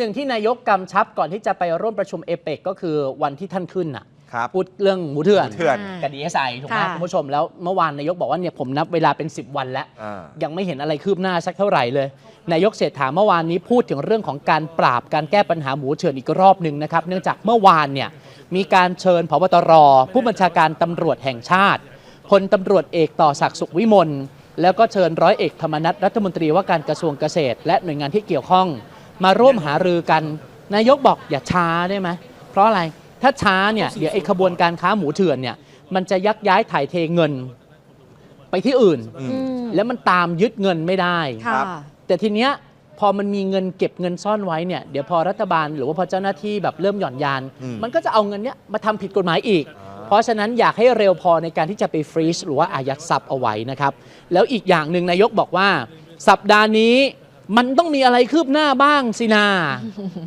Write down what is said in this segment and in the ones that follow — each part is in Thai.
หนึ่งที่นายกกำชับก่อนที่จะไปร่วมประชุมเอเปกก็คือวันที่ท่านขึ้นน่ะครับพูดเรื่องหมูเถื่อนหมูเถื่อนกับดีเอสไอถูกไหมค่ะคุณผู้ชมแล้วเมื่อวานนายกบอกว่าเนี่ยผมนับเวลาเป็น 10 วันแล้วอ่ายังไม่เห็นอะไรคืบหน้าสักเท่าไหร่เลย นายกเศรษฐาเมื่อวานนี้พูดถึงเรื่องของการปราบการแก้ปัญหาหมูเถื่อนอีกรอบหนึ่งนะครับ เนื่องจากเมื่อวานเนี่ยมีการเชิญพบตร ผู้บัญชาการตำรวจแห่งชาติพลตำรวจเอกต่อศักดิ์สุขวิมลแล้วก็เชิญร้อยเอกธรรมนัฐรัฐมนตรีว่าการกระทรวงเกษตร และหน่วยงานที่เกี่ยวข้อง มาร่วมหารือกัน นายกบอกอย่าช้าได้ไหมเพราะอะไรถ้าช้าเนี่ยเดี๋ยวไอ้ขบวนการค้าหมูเถื่อนเนี่ยมันจะยักย้ายถ่ายเทเงินไปที่อื่นอืมอืมแล้วมันตามยึดเงินไม่ได้ค่ะแต่ทีเนี้ยพอมันมีเงินเก็บเงินซ่อนไว้เนี่ยเดี๋ยวพอรัฐบาลหรือว่าพอเจ้าหน้าที่แบบเริ่มหย่อนยานอืมมันก็จะเอาเงินเนี้ยมาทำผิดกฎหมายอีกอ่าเพราะฉะนั้นอยากให้เร็วพอในการที่จะไปฟรีซหรือว่าอายัดทรัพย์เอาไว้นะครับ แล้วอีกอย่างหนึ่งนายกบอกว่า สัปดาห์นี้ มันต้องมีอะไรคืบหน้าบ้างสินา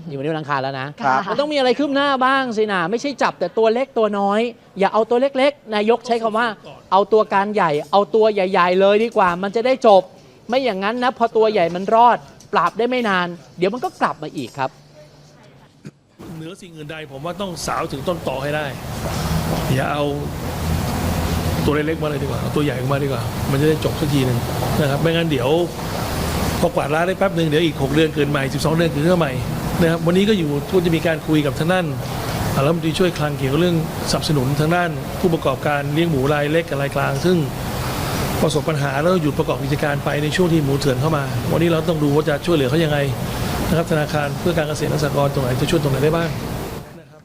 อยู่วันนี้วันอังคารแล้วนะ ครับ มันต้องมีอะไรคืบหน้าบ้างสินะไม่ใช่จับแต่ตัวเล็กตัวน้อย อย่าเอาตัวเล็กๆ นายกใช้คำว่า เอาตัวการใหญ่ เอาตัวใหญ่ ๆ เลยดีกว่า มันจะได้จบ ไม่อย่างนั้นนะพอตัวใหญ่มันรอด ปราบได้ไม่นาน เดี๋ยวมันก็กลับมาอีกครับ เหนือสิ่งอื่นใดผมว่าต้องสาวถึงต้นต่อให้ได้ อย่าเอาตัวเล็กๆมาเลยดีกว่าเอาตัวใหญ่ออกมาดีกว่า มันจะได้จบสักทีหนึ่งนะครับไม่งั้นเดี๋ยว พอกวาดล้างได้แป๊บหนึ่งเดี๋ยวอีก 6 เดือนเกินใหม่ 12 เดือนเกินใหม่นะครับวันนี้ก็อยู่ก็จะมีการคุยกับทางด้านอ่ารัฐมนตรีช่วยคลังเกี่ยวกับเรื่องสนับสนุนทางด้านผู้ประกอบการเลี้ยงหมูรายเล็กกับรายกลาง ซึ่งประสบปัญหาแล้วหยุดประกอบกิจการไปในช่วงที่หมูเถื่อนเข้ามา วันนี้เราต้องดูว่าจะช่วยเหลือเขายังไงนะครับธนาคารเพื่อการเกษตรและสหกรณ์ตรงไหนจะช่วยตรงไหนได้บ้าง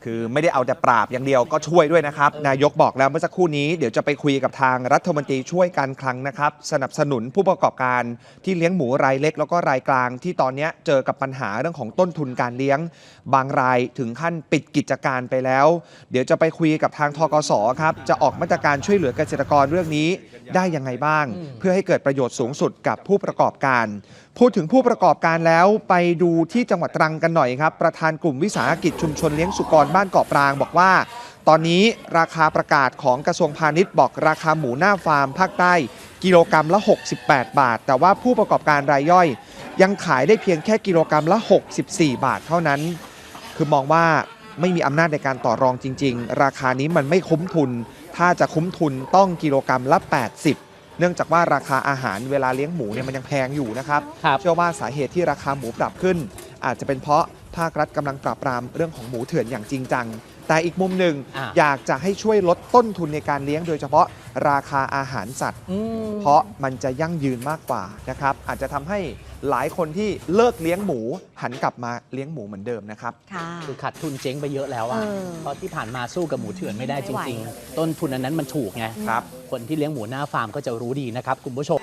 คือไม่ได้เอาแต่ปราบอย่างเดียวก็ช่วยด้วยนะครับ นายกบอกแล้วเมื่อสักครู่นี้เดี๋ยวจะไปคุยกับทางรัฐมนตรีช่วยการคลังนะครับ สนับสนุนผู้ประกอบการที่เลี้ยงหมูรายเล็ก แล้วก็รายกลางที่ตอนนี้เจอกับปัญหาเรื่องของต้นทุนการเลี้ยง บางรายถึงขั้นปิดกิจการไปแล้ว เดี๋ยวจะไปคุยกับทางทกสครับจะออกมาตรการช่วยเหลือเกษตรกรเรื่องนี้ได้ยังไงบ้าง เพื่อให้เกิดประโยชน์สูงสุดกับผู้ประกอบการ พูดถึงผู้ประกอบการแล้วไปดูที่จังหวัดตรังกันหน่อยครับ ประธานกลุ่มวิสาหกิจชุมชนเลี้ยงสุกรบ้านเกาะปรางบอกว่า ตอนนี้ราคาประกาศของกระทรวงพาณิชย์บอกราคาหมูหน้าฟาร์มภาคใต้กิโลกรรัมละ 68 บาท แต่ว่าผู้ประกอบการรายย่อย ยังขายได้เพียงแค่กิโลกรรัมละ 64 บาทเท่านั้น คือมองว่าไม่มีอำนาจในการต่อรองจริง ๆ ราคานี้มันไม่คุ้มทุน ถ้าจะคุ้มทุนต้องกิโลกรรัมละ 80เนื่องจากว่าราคาอาหารเวลาเลี้ยงหมูเนี่ยมันยังแพงอยู่นะครับครับเชื่อว่าสาเหตุที่ราคาหมูปรับขึ้น อาจจะเป็นเพราะ ภาครัฐกำลังปราบปรามเรื่องของหมูเถื่อนอย่างจริงจัง แต่อีกมุมหนึ่งอะอยากจะให้ช่วยลดต้นทุนในการเลี้ยง โดยเฉพาะราคาอาหารสัตว์อืมเพราะมันจะยั่งยืนมากกว่านะครับอาจจะทำให้หลายคนที่เลิกเลี้ยงหมู หันกลับมาเลี้ยงหมูเหมือนเดิมนะครับค่ะคือขาดทุนเจ๊งไปเยอะแล้วอะเออเพราะที่ผ่านมาสู้กับหมูเถื่อนไม่ได้จไม่ไหวริง ๆ ต้นทุนอันนั้นมันถูกไงครับ คนที่เลี้ยงหมูหน้าฟาร์มก็จะรู้ดีนะครับคุณผู้ชม